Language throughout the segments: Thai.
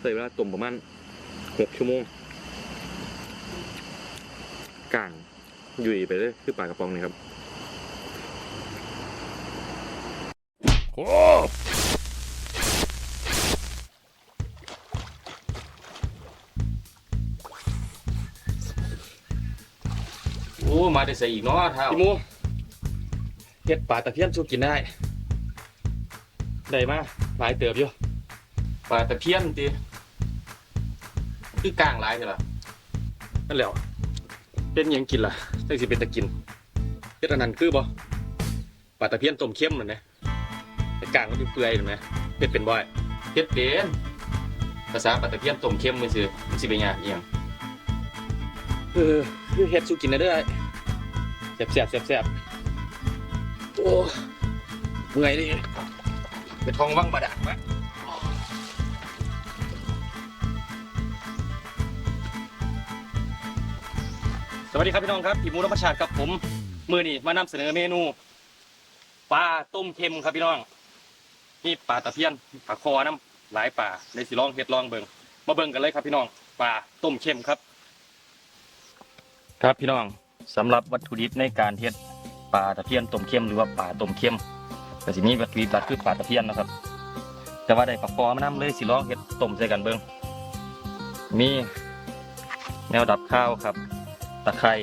ใส่เวลาต้มประมาณหกชั่วโมงกลางยุ่ยไปเลยคือปลากระป๋องนี่ครับโอ้โอ้มาได้ใส่อีกเนาะเท้าพี่หมูเฮ็ดปลาตะเพียนสู้กินได้ได้มาหลายเติบอยู่ปลาตะเพียนตี คือกลางหลายใช่หรอนั่นแหล้วเป็นหยังกินล่ะจังสิเป็นตะกินเฮ็ดอันนั้นคือบ่ปลาตะเพียนต้มเค็มนั่นนะไอ้กลางมันเปื่อยๆนั่นนะเฮ็ดเป็นบ่อยเฮ็ดเป็นภาษาปลาตะเพียนต้มเค็มมันสิมันสิเป็นหยังอีหยังเออคือเฮ็ดสู้กินได้เด้อแซ่บแซ่บแซ่บแซ่บโอ้เมื่อยดิไปท้องว่างบาดาลวะ สวัสดีครับพี่น้องครับพี่มูรพชาติครับผมมือนี่มานำเสนอเมนูปลาต้มเค็มครับพี่น้องนี่ปลาตะเพียนปลาคอน้ำหลายปลาในสิลองเฮ็ดลองเบิงมาเบิงกันเลยครับพี่น้องปลาต้มเค็มครับ ครับพี่น้องสำหรับวัตถุดิบในการเฮ็ดปลาตะเพียนต้มเค็มหรือว่าปลาต้มเค็มก็สิมีวัตถุดิบหลักคือปลาตะเพียนนะครับ แต่ว่าได้ปลาคอมานํเลยสิลองเฮ็ดต้มใส่กันเบิงมีแนวดับข้าวครับ ตะไคร้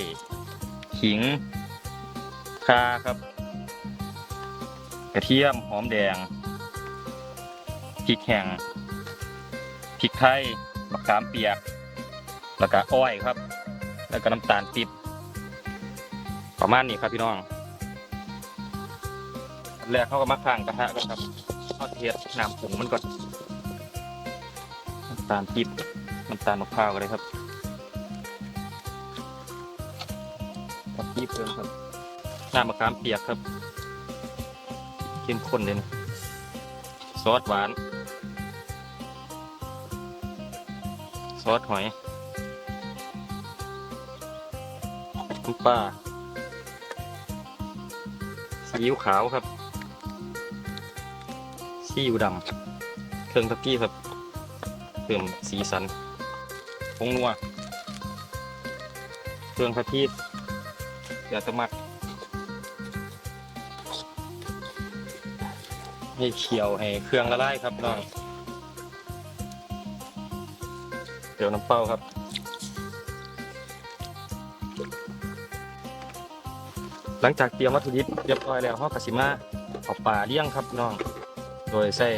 ขิงข่าครับ กระเทียมหอมแดงพริกแห้งพริกไทยมะขามเปียก แล้วก็อ้อยครับ แล้วก็น้ำตาลปีบประมาณนี้ครับพี่น้องอันแรกเขาก็มาข้างกระทะก่อนครับทอดเทียดน้ำผงมันก่อนน้ำตาลปีบน้ำตาลมะพร้าวก็ได้ครับ กับปี๊บเพิ่มครับน้ำมะขามเปียกครับเข้มข้นเลยนะซอสหวาน ซอสหอยน้ำปลาซีอิ๊วขาวครับซีอิ๊วดำเครื่องทับกี้ครับเพิ่มสีสันผงนัวเครื่องทับกี้ เดี๋ยวตะมักให้เคี่ยวให้เครื่องละลายครับน้องเดี๋ยวน้ำเป้าครับหลังจากเตรียมวัตถุดิบเรียบร้อยแล้วเรากสิมาเอาปลาเลี้ยงครับน้อง โดยใส่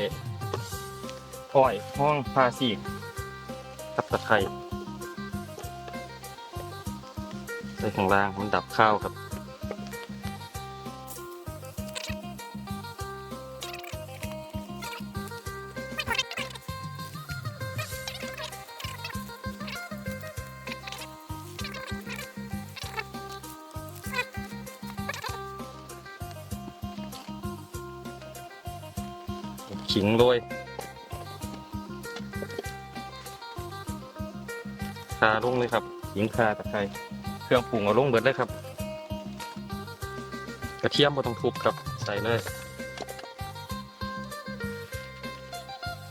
อ้อยห้องพาสีกับตะไคร้ ใส่ข้างล่างมันดับข้าวครับขิงโรยคาลงเลยครับ ขิงคาตะไคร้ เครื่องปรุงเอาลงเบิดเลยครับ กระเทียมบ่ต้องทุบครับใส่เลย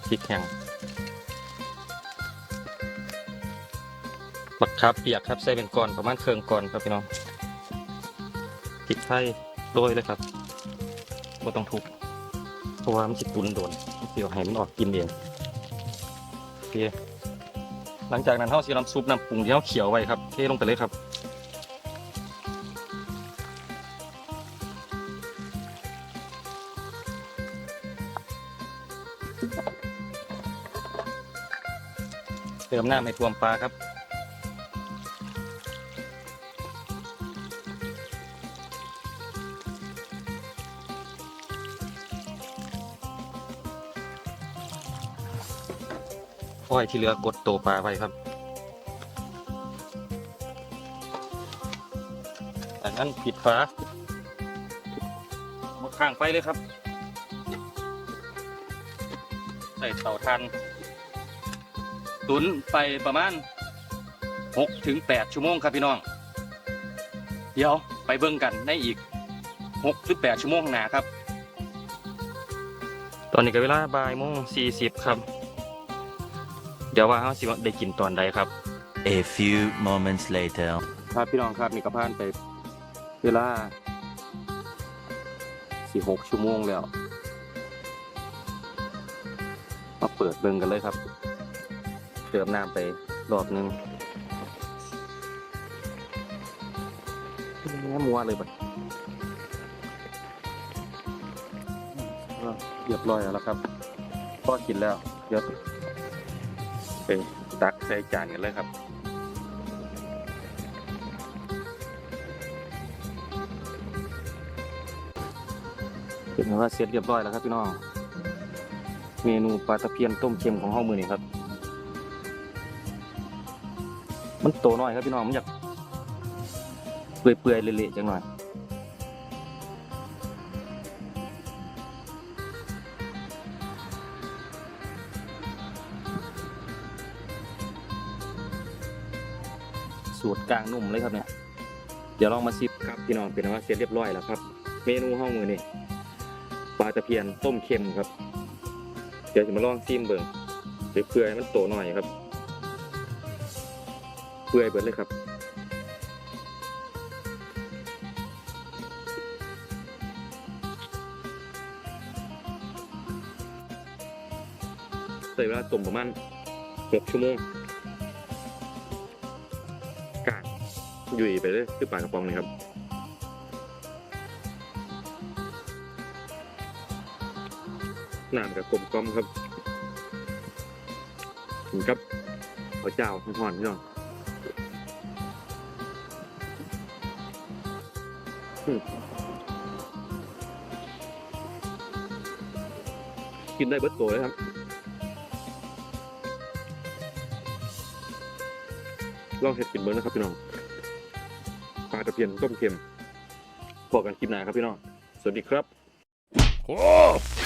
พริกแห้งบักคาเปียกครับใส่เป็นก้อนประมาณเครื่องก้อนครับพี่น้องพริกไทยโรยเลยครับบ่ต้องทุบเพราะว่ามันจะตุนโดนเดี๋ยวให้มันออกกินเองโอเคหลังจากนั้นเราสิน้ำซุปน้ำปรุงที่เราเขียวไว้ครับเทลงไปเลยครับ เติมน้ำให้ท่วมปลาครับ อ้อยที่เหลือกดโตปลาไว้ครับจากนั้นปิดฝามาข้างไฟเลยครับ ใส่เตาทัน ตุนไปประมาณ6ถึง8ชั่วโมงครับพี่น้อง เดี๋ยวไปเบิ่งกันในอีก6หรือ8ชั่วโมงข้างหน้าครับ ตอนนี้ก็เวลาบ่ายโมง40ครับดี๋ยวว่าเขาสิว่าได้กินตอนใดครับ A few moments later. ครับพี่น้องครับนี่ก็ผ่านไปเวลาสี่หกชั่วโมงแล้ว มาเปิดเบิ่งกันเลยครับ เติมน้ำไปรอบหนึงแง่มัวเลยบัดเรียบร้อยแล้วครับพอกินแล้วเดี๋ยวไปตักใส่จานกันเลยครับเป็นไงว่าเสร็จเรียบร้อยแล้วครับพี่น้อง เมนูปลาตะเพียนต้มเค็มของห้องมือนี่ครับ มันโตหน่อยครับพี่น้องมันอยากเปื่อยๆเละๆจังหน่อยสูตรกลางนุ่มเลยครับเนี่ย เดี๋ยวลองมาซิปครับพี่น้องเป็นว่าเสร็จเรียบร้อยแล้วครับ เมนูห้องมือนี่ปลาตะเพียนต้มเค็มครับ เดี๋ยวจะมาลองซิมเบิ่งเดี๋ยวเปื่อยมันโตหน่อยครับ เปื่อยเบิดเลยครับใส่เวลาต้มประมาณหกชั่วโมงกากยุ่ยไปเลยคือปลากระป๋องนี่ครับน้ำกับกลมกลอมครับถึงกับข้าวเจ้าห่อนๆพี่น้อง กินได้เบิดโตเลยครับ ลองเห็ดกินเบิร์นะครับพี่น้อง ปลาตะเพียนต้มเค็มพอกันคลิปหน้าครับพี่น้อง สวัสดีครับ Oh!